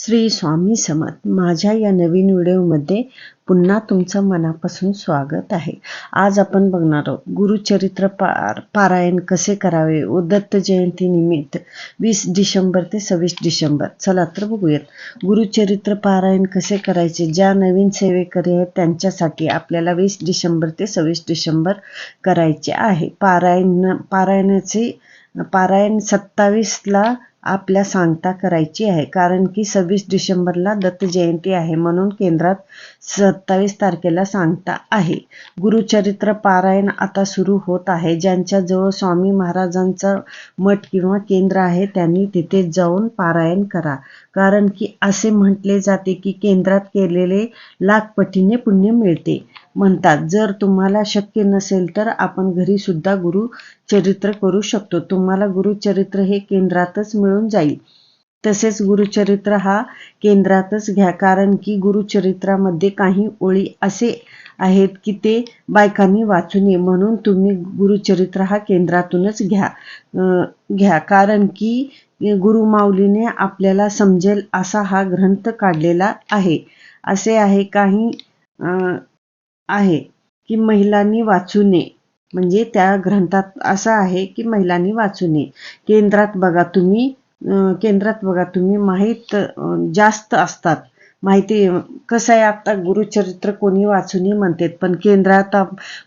श्री स्वामी समर्थ. माझ्या या नवीन व्हिडिओमध्ये पुन्हा तुमचं मनापासून स्वागत आहे. आज आपण बघणार आहोत गुरुचरित्र पार पारायण कसे करावे? व दत्त जयंतीनिमित्त वीस डिसेंबर ते सव्वीस डिसेंबर. चला तर बघूयात. गुरुचरित्र पारायण कसे करायचे? ज्या नवीन सेवेकरी आहेत त्यांच्यासाठी आपल्याला वीस डिसेंबर ते सव्वीस डिसेंबर करायचे आहे. पारायण पारायणाचे पारायण सत्तावीसला आपल्या सांगता करायची आहे. कारण की सव्वीस डिसेंबरला दत्त जयंती आहे म्हणून केंद्रात सत्तावीस तारखेला सांगता आहे. गुरुचरित्र पारायण आता सुरू होत आहे. ज्यांच्याजवळ स्वामी महाराजांचं मठ किंवा केंद्र आहे त्यांनी तिथे जाऊन पारायण करा. कारण की असे म्हटले जाते की केंद्रात केलेले लाखपटीने पुण्य मिळते. म्हणतात जर तुम्हाला शक्य नसेल तर आपण घरी सुद्धा गुरुचरित्र करू शकतो. तुम्हाला गुरुचरित्र हे केंद्रातच मिळून जाईल. तसेच गुरुचरित्र हा केंद्रातच घ्या कारण की गुरुचरित्रामध्ये काही ओळी असे आहेत की ते बायकांनी वाचू नये. म्हणून तुम्ही गुरुचरित्र हा केंद्रातूनच घ्या घ्या. कारण की गुरुमाऊलीने आपल्याला समजेल असा हा ग्रंथ काढलेला आहे. असे आहे काही आहे की महिलांनी वाचू नये. म्हणजे त्या ग्रंथात असं आहे की महिलांनी वाचू नये. केंद्रात बघा तुम्ही केंद्रात बघा तुम्ही माहीत जास्त असतात. माहिती कसं आहे आता गुरुचरित्र कोणी वाचू नये म्हणतात पण केंद्रात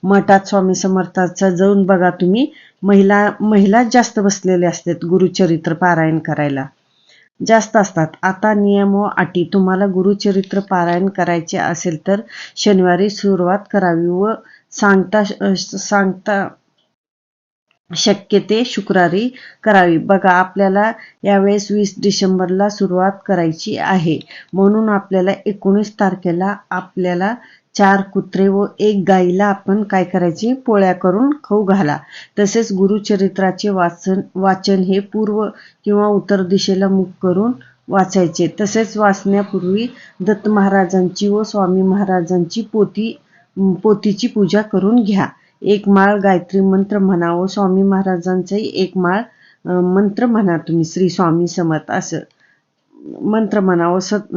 मठात स्वामी समर्थाचा जाऊन बघा तुम्ही महिला महिलाच जास्त बसलेले असतात गुरुचरित्र पारायण करायला. जास्त असतात. आता नियम व अटी. तुम्हाला गुरुचरित्र पारायण करायचे असेल तर शनिवारी सुरुवात करावी व सांगता सांगता शक्य ते शुक्रवारी करावी. बघा आपल्याला यावेळेस वीस डिसेंबरला सुरुवात करायची आहे. म्हणून आपल्याला एकोणीस तारखेला आपल्याला चार कुत्रे व एक गाईला आपण काय करायची? पोळ्या करून खाऊ घाला. तसेच गुरुचरित्राचे वाचन वाचन हे पूर्व किंवा उत्तर दिशेला मुख करून वाचायचे. तसेच वाचण्यापूर्वी दत्त महाराजांची व स्वामी महाराजांची पोती पोतीची पूजा करून घ्या. एक माळ गायत्री मंत्र म्हणा व स्वामी महाराजांचाही एक माळ मंत्र म्हणा तुम्ही श्री स्वामी समर्थ असं. मंत्र म्हणा व सत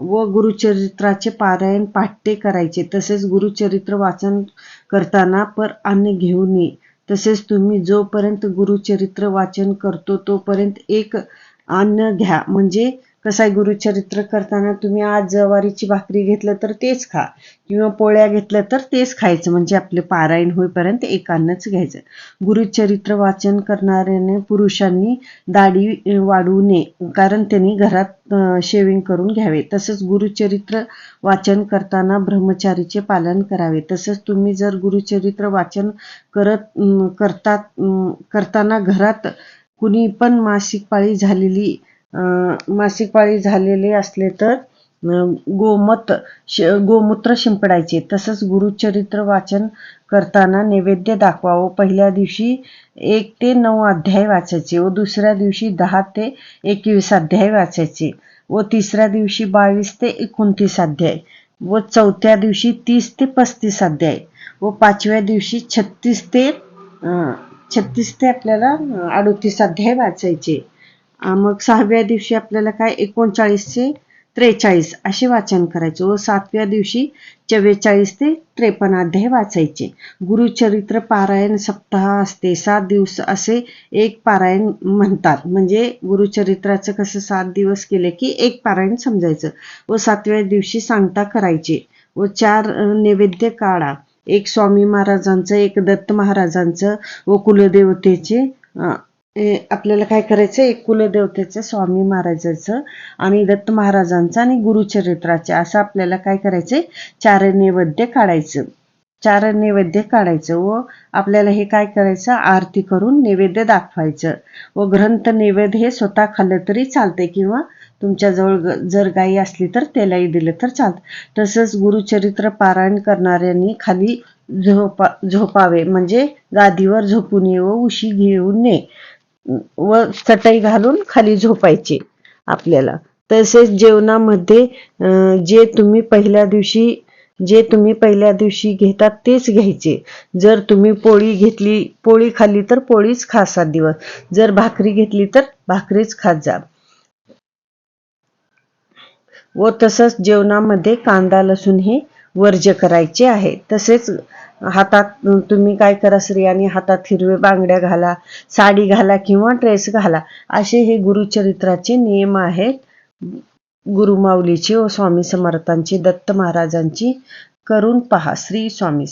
व गुरुचरित्राचे पारायण पाठ्य करायचे. तसेच गुरुचरित्र वाचन करताना पर अन्न घेऊ नये. तसेच तुम्ही जोपर्यंत गुरुचरित्र वाचन करतो तोपर्यंत एक अन्न घ्या. म्हणजे कसं आहे गुरुचरित्र करताना तुम्ही आज जवारीची भाकरी घेतलं तर तेच खा. किंवा पोळ्या घेतल्या तर तेच खायचं. म्हणजे आपले पारायण होईपर्यंत एकानंच घ्यायचं. गुरुचरित्र वाचन करणाऱ्याने पुरुषांनी दाढी वाढवू नये. कारण त्यांनी घरात शेविंग करून घ्यावे. तसंच गुरुचरित्र वाचन करताना ब्रह्मचारीचे पालन करावे. तसंच तुम्ही जर गुरुचरित्र वाचन करत करतात करताना घरात कुणी पण मासिक पाळी झालेली मासिक पाळी झालेले असले तर गोमत गोमूत्र शिंपडायचे. तसंच गुरुचरित्र वाचन करताना नैवेद्य दाखवावं. पहिल्या दिवशी एक ते नऊ अध्याय वाचायचे व दुसऱ्या दिवशी दहा ते एकवीस अध्याय वाचायचे व तिसऱ्या दिवशी बावीस ते एकोणतीस अध्याय व चौथ्या दिवशी तीस ते पस्तीस अध्याय व पाचव्या दिवशी छत्तीस ते छत्तीस ते आपल्याला अडोतीस अध्याय वाचायचे. मग सहाव्या दिवशी आपल्याला काय? एकोणचाळीस ते त्रेचाळीस असे वाचन करायचे. व सातव्या दिवशी चव्वेचाळीस ते त्रेपन्न अध्याय वाचायचे. गुरुचरित्र पारायण सप्ताह असते. सात दिवस असे एक पारायण म्हणतात. म्हणजे गुरुचरित्राचं कसं सात दिवस केले की एक पारायण समजायचं. व सातव्या दिवशी सांगता करायचे. व चार नैवेद्य काढा. एक स्वामी महाराजांचं एक दत्त महाराजांचं व कुलदेवतेचे आपल्याला काय करायचं एक कुलदेवतेचं स्वामी महाराजाचं आणि दत्त महाराजांचं आणि गुरुचरित्राचे असं आपल्याला काय करायचंय? चार नैवेद्य काढायचं. चार नैवेद्य काढायचं व आपल्याला हे काय करायचं? आरती करून नैवेद्य दाखवायचं व ग्रंथ नैवेद्य हे स्वतः खाल्लं तरी चालतंय किंवा तुमच्याजवळ जर गाई असली तर त्यालाही दिलं तर चालतं. तसंच गुरुचरित्र पारायण करणाऱ्यांनी खाली झोपा झोपावे म्हणजे गादीवर झोपून ये व उशी घेऊन नये व चटई घालून खाली झोपायचे आपल्याला. तसेच जेवणामध्ये जे तुम्ही पहिल्या दिवशी जे तुम्ही पहिल्या दिवशी घेतात तेच घ्यायचे. जर तुम्ही पोळी घेतली पोळी खाल्ली तर पोळीच खा सात दिवस. जर भाकरी घेतली तर भाकरीच खात जा. व तसंच जेवणामध्ये कांदा लसूण हे वर्ज्य करायचे आहे. तसेच हातात तुम्ही काय करा स्त्रियांनी हातात हिरवे बांगड्या घाला साडी घाला किंवा ड्रेस घाला. असे हे गुरुचरित्राचे नियम आहेत. गुरुमाऊलीची व स्वामी समर्थांची दत्त महाराजांची करून पहा. श्री स्वामी